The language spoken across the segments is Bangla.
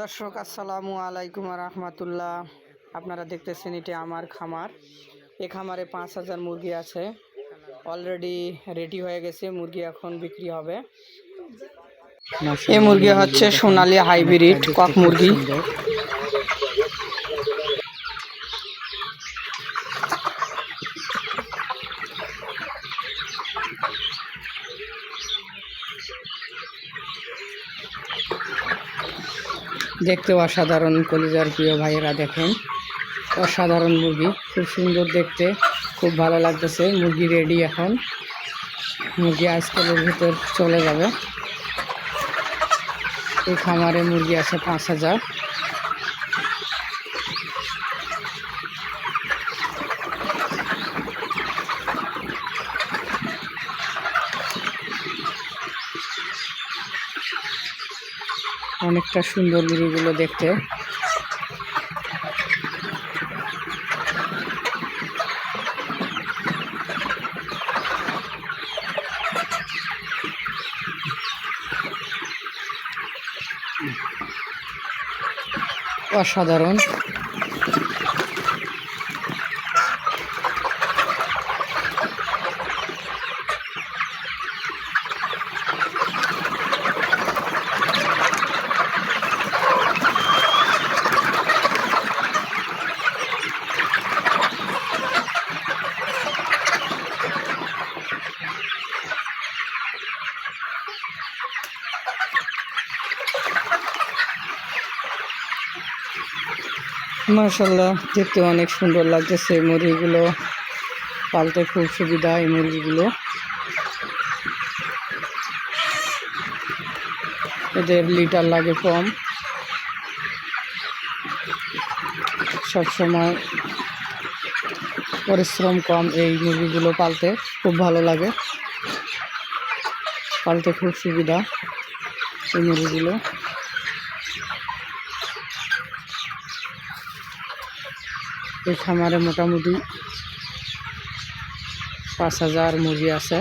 দর্শক আসসালামু আলাইকুম রহমতুল্লাহ আপনারা দেখতেছেন এটি আমার খামার। এ খামারে পাঁচ হাজার মুরগি আছে। অলরেডি রেডি হয়ে গেছে মুরগি এখন বিক্রি হবে। এই মুরগি হচ্ছে সোনালি হাইব্রিড কক মুরগি। দেখতে অসাধারণ কলিজার প্রিয় ভাইয়েরা দেখেন। অসাধারণ মুরগি খুব সুন্দর দেখতে, খুব ভালো লাগতেছে। মুরগি রেডি এখন। মুরগি আজকালের ভিতর চলে যাবে। এই খামারে মুরগি আছে পাঁচ হাজার। অনেকটা সুন্দর মুরগিগুলো দেখতে। অসাধারণ। মাশাল্লাহ দেখতে অনেক সুন্দর লাগতেছে এই মুরগিগুলো। পালতে খুব সুবিধা এই মুরগিগুলো। এদের লিটার লাগে কম। সবসময় পরিশ্রম কম এই মুরগিগুলো পালতে, খুব ভালো লাগে। পালতে খুব সুবিধা এই মুরগিগুলো। এই খামারে মোটামুটি পাঁচ হাজার মুরগি আছে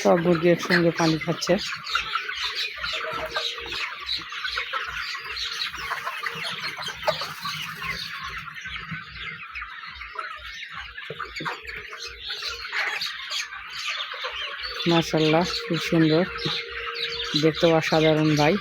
সব মুরগি একসঙ্গে পানি খাচ্ছে। মাসাল্লাহ খুব সুন্দর। দেখতে অসাধারণ ভাই।